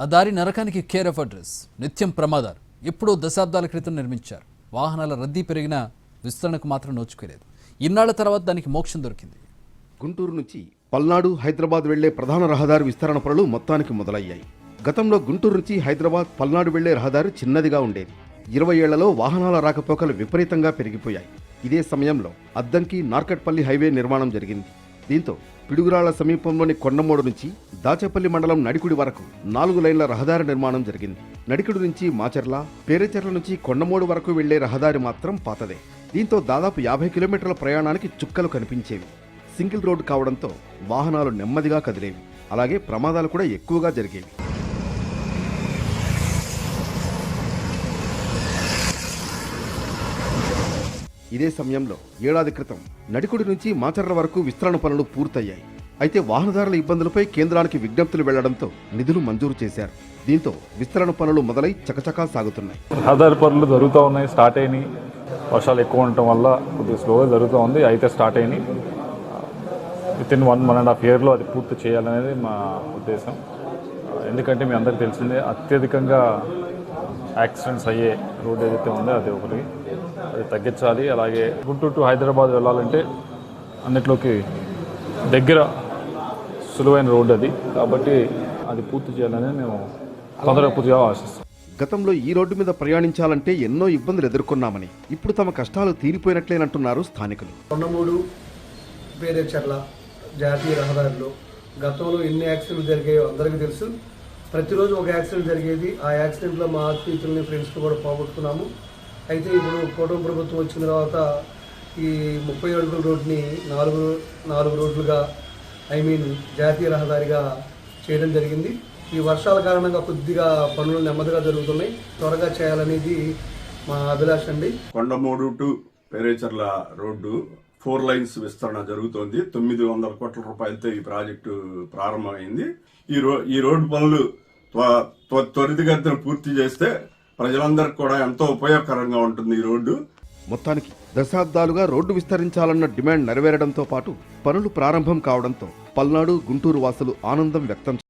ఆ దారి నరకానికి కేర్ ఆఫ్ అడ్రస్ నిత్యం ప్రమాదాలు. ఎప్పుడో దశాబ్దాల క్రితం నిర్మించారు. వాహనాల రద్దీ పెరిగిన విస్తరణకు మాత్రం నోచుకోలేదు. ఇన్నాళ్ళ తర్వాత దానికి మోక్షం దొరికింది. గుంటూరు నుంచి పల్నాడు హైదరాబాద్ వెళ్ళే ప్రధాన రహదారి విస్తరణ పనులు మొత్తానికి మొదలయ్యాయి. గతంలో గుంటూరు నుంచి హైదరాబాద్ పల్నాడు వెళ్ళే రహదారి చిన్నదిగా ఉండేది. ఇరవై ఏళ్ళలో వాహనాల రాకపోకలు విపరీతంగా పెరిగిపోయాయి. ఇదే సమయంలో అద్దంకి నార్కట్పల్లి హైవే నిర్మాణం జరిగింది. దీంతో పిడుగురాళ్ళ సమీపంలోని కొండమూడు నుంచి దాచేపల్లి మండలం నడికుడి వరకు నాలుగు లైన్ల రహదారి నిర్మాణం జరిగింది. నడికుడి నుంచి మాచర్ల పేరేచర్ల నుంచి కొండమోడు వరకు వెళ్ళే రహదారి మాత్రం పాతదే. దీంతో దాదాపు యాభై కిలోమీటర్ల ప్రయాణానికి చుక్కలు కనిపించేవి. సింగిల్ రోడ్డు కావడంతో వాహనాలు నెమ్మదిగా కదిలేవి. అలాగే ప్రమాదాలు కూడా ఎక్కువగా జరిగేవి. ఇదే సమయంలో ఏడాది క్రితం నడికుడి నుంచి మాచర్ల వరకు విస్తరణ పనులు పూర్తయ్యాయి. అయితే వాహనదారుల ఇబ్బందులపై కేంద్రానికి విజ్ఞప్తులు వెళ్ళడంతో నిధులు మంజూరు చేశారు. దీంతో విస్తరణ పనులు మొదలై చకచకా సాగుతున్నాయి. రహదారి పనులు జరుగుతూ ఉన్నాయి స్టార్ట్ అయినాయి. వర్షాలు ఎక్కువ ఉండటం వల్ల కొద్దిగా స్లోగా జరుగుతూ ఉంది అయితే స్టార్ట్ అయినాయి. Within one one and half ఇయర్లో అది పూర్తి చేయాలనేది మా ఉద్దేశం. ఎందుకంటే మీ అందరికీ తెలిసిందే అత్యధికంగా యాక్సిడెంట్స్ అయ్యే రోడ్ ఏదైతే ఉందో అది ఒకటి. అది తగ్గించాలి. అలాగే గుంటూరు టు హైదరాబాద్ వెళ్ళాలంటే అన్నిట్లోకి దగ్గర సులువైన రోడ్ అది. కాబట్టి అది పూర్తి చేయాలని మేము తొందరగా పూర్తిగా ఆశిస్తాం గతంలో ఈ రోడ్డు మీద ప్రయాణించాలంటే ఎన్నో ఇబ్బందులు ఎదుర్కొన్నామని ఇప్పుడు తమ కష్టాలు తీరిపోయినట్లేనంటున్నారు స్థానికులు. కొండమూడు పేరేచర్ల జాతీయ రహదారిలో గతంలో ఎన్ని యాక్సిడెంట్లు జరిగాయో అందరికీ తెలుసు. ప్రతిరోజు ఒక యాక్సిడెంట్ జరిగేది. ఆ యాక్సిడెంట్లో మా ఆత్మీయులని ఫ్రెండ్స్ని కూడా పోగొట్టుకున్నాము. అయితే ఇప్పుడు కూటమి ప్రభుత్వం వచ్చిన తర్వాత ఈ ముప్పై అడుగుల రోడ్ని నాలుగు నాలుగు రోడ్లుగా ఐ మీన్ జాతీయ రహదారిగా చేయడం జరిగింది. ఈ వర్షాల కారణంగా కొద్దిగా పనులు నెమ్మదిగా జరుగుతున్నాయి. త్వరగా చేయాలనేది మా అభిలాష అండి Kondamudu to Perecherla road four lines విస్తరణ జరుగుతోంది. తొమ్మిది వందల కోట్ల రూపాయలతో ఈ ప్రాజెక్టు ప్రారంభమైంది. ఈ రో ఈ రోడ్డు పనులు త్వ- త్వ- త్వరితగతిన పూర్తి చేస్తే ప్రజలందరికీ కూడా ఎంతో ఉపయోగకరంగా ఉంటుంది ఈ రోడ్డు. మొత్తానికి దశాబ్దాలుగా రోడ్డు విస్తరించాలన్న డిమాండ్ నెరవేరడంతో పాటు పనులు ప్రారంభం కావడంతో పల్నాడు గుంటూరు వాసులు ఆనందం వ్యక్తం